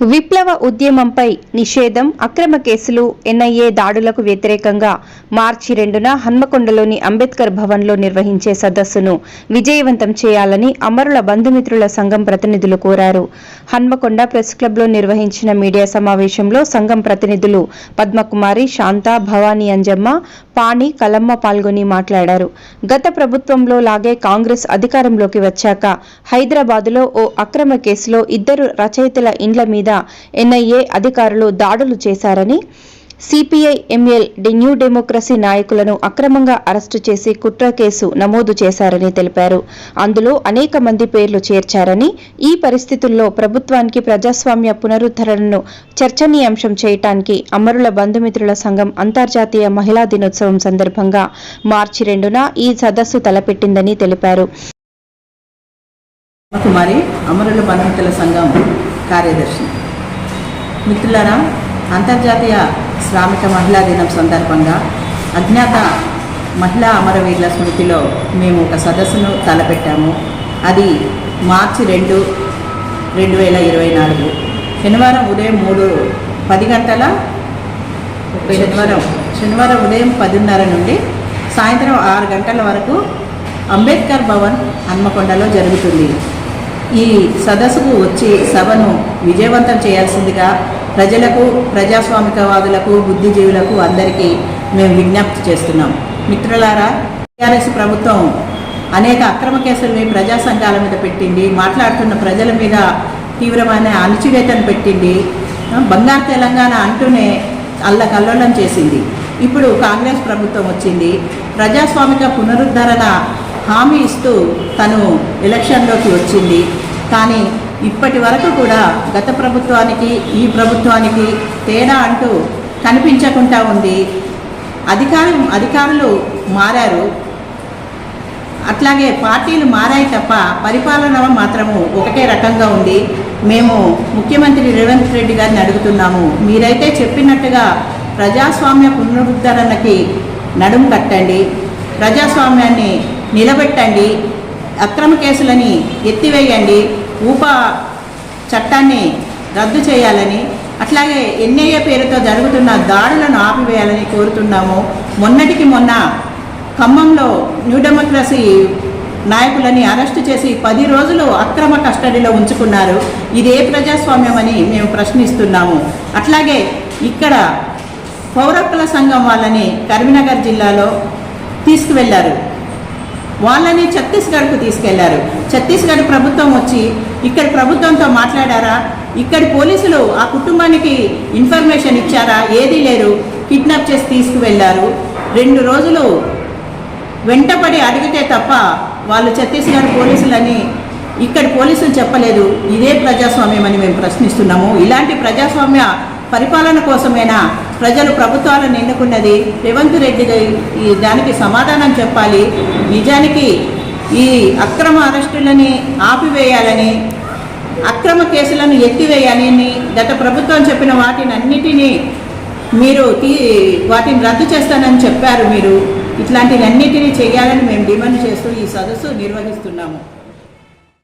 విప్లవ ఉద్యమంపై నిషేధం అక్రమ కేసులు ఎన్ఐఏ దాడులకు వ్యతిరేకంగా మార్చి రెండున హన్మకొండలోని అంబేద్కర్ భవన్లో నిర్వహించే సదస్సును విజయవంతం చేయాలని అమరుల బంధుమిత్రుల సంఘం ప్రతినిధులు కోరారు. హన్మకొండ ప్రెస్ క్లబ్లో నిర్వహించిన మీడియా సమావేశంలో సంఘం ప్రతినిధులు పద్మకుమారి శాంత భవానీ అంజమ్మ పాణి కలమ్మ పాల్గొని మాట్లాడారు. గత ప్రభుత్వంలో లాగే కాంగ్రెస్ అధికారంలోకి వచ్చాక హైదరాబాదులో ఓ అక్రమ కేసులో ఇద్దరు రచయితల ఇండ్ల మీద ఎన్ఐఏ అధికారులు దాడులు చేశారని సిపిఐ ఎంఎల్ డి న్యూ డెమోక్రసీ నాయకులను అక్రమంగా అరెస్టు చేసి కుట్ర కేసు నమోదు చేశారని తెలిపారు. అందులో అనేక మంది పేర్లు చేర్చారని ఈ పరిస్థితుల్లో ప్రభుత్వానికి ప్రజాస్వామ్య పునరుద్ధరణను చర్చనీయాంశం చేయటానికి అమరుల బంధుమిత్రుల సంఘం అంతర్జాతీయ మహిళా దినోత్సవం సందర్భంగా మార్చి రెండున ఈ సదస్సు తలపెట్టిందని తెలిపారు. కుమారి అమరుల బంధుమిత్రుల సంఘం కార్యదర్శి. మిత్రులారా అంతర్జాతీయ శ్రామిక మహిళా దినం సందర్భంగా అజ్ఞాత మహిళా అమరవీరుల స్మృతిలో మేము ఒక సదస్సును తలపెట్టాము. అది మార్చి రెండు రెండు వేల ఇరవై నాలుగు. శనివారం ఉదయం మూడు పది గంటల శనివారం శనివారం ఉదయం పదిన్నర నుండి సాయంత్రం ఆరు గంటల వరకు అంబేద్కర్ భవన్ హన్మకొండలో జరుగుతుంది. ఈ సదస్సుకు వచ్చి సభను విజయవంతం చేయాల్సిందిగా ప్రజలకు ప్రజాస్వామికవాదులకు బుద్ధిజీవులకు అందరికీ మేము విజ్ఞప్తి చేస్తున్నాం. మిత్రులారా టీఆర్ఎస్ ప్రభుత్వం అనేక అక్రమ కేసుల్ని ప్రజా సంఘాల మీద పెట్టింది మాట్లాడుతున్న ప్రజల మీద తీవ్రమైన అణచివేతను పెట్టింది బంగారు తెలంగాణ అంటూనే అల్లకల్లోలం చేసింది. ఇప్పుడు కాంగ్రెస్ ప్రభుత్వం వచ్చింది ప్రజాస్వామిక పునరుద్ధరణ హామీ ఇస్తూ తను ఎలక్షన్లోకి వచ్చింది. కానీ ఇప్పటి వరకు కూడా గత ప్రభుత్వానికి ఈ ప్రభుత్వానికి తేడా అంటూ కనిపించకుండా ఉంది. అధికారం అధికారులు మారారు. అట్లాగే పార్టీలు మారాయి తప్ప పరిపాలన మాత్రము ఒకటే రకంగా ఉంది. మేము ముఖ్యమంత్రి రేవంత్ రెడ్డి గారిని అడుగుతున్నాము. మీరైతే చెప్పినట్టుగా ప్రజాస్వామ్య పునరుద్ధరణకి నడుము కట్టండి. ప్రజాస్వామ్యాన్ని నిలబెట్టండి. అక్రమ కేసులని ఎత్తివేయండి. ఊపా చట్టాన్ని రద్దు చేయాలని అట్లాగే ఎన్ఐఏ పేరుతో జరుగుతున్న దాడులను ఆపివేయాలని కోరుతున్నాము. మొన్నటికి మొన్న ఖమ్మంలో న్యూ డెమోక్రసీ నాయకులని అరెస్టు చేసి పది రోజులు అక్రమ కస్టడీలో ఉంచుకున్నారు. ఇదే ప్రజాస్వామ్యం అని మేము ప్రశ్నిస్తున్నాము. అట్లాగే ఇక్కడ పౌరకుల సంఘం వాళ్ళని కరీంనగర్ జిల్లాలో తీసుకువెళ్ళారు వాళ్ళని ఛత్తీస్గఢ్కు తీసుకెళ్ళారు. ఛత్తీస్గఢ్ ప్రభుత్వం వచ్చి ఇక్కడ ప్రభుత్వంతో మాట్లాడారా? ఇక్కడి పోలీసులు ఆ కుటుంబానికి ఇన్ఫర్మేషన్ ఇచ్చారా? ఏదీ లేరు. కిడ్నాప్ చేసి తీసుకువెళ్ళారు రెండు రోజులు వెంటపడి అడిగితే తప్ప వాళ్ళు ఛత్తీస్గఢ్ పోలీసులని ఇక్కడ పోలీసులు చెప్పలేదు. ఇదే ప్రజాస్వామ్యం అని మేము ప్రశ్నిస్తున్నాము. ఇలాంటి ప్రజాస్వామ్య పరిపాలన కోసమైనా ప్రజలు ప్రభుత్వాలను ఎన్నుకున్నది రేవంత్ రెడ్డి దానికి సమాధానం చెప్పాలి. నిజానికి ఈ అక్రమ అరెస్టులని ఆపివేయాలని అక్రమ కేసులను ఎత్తివేయాలని గత ప్రభుత్వం చెప్పిన వాటిని అన్నిటినీ మీరు తీ వాటిని రద్దు చేస్తానని చెప్పారు మీరు. ఇట్లాంటివన్నిటినీ చేయాలని మేము డిమాండ్ చేస్తూ ఈ సదస్సు నిర్వహిస్తున్నాము.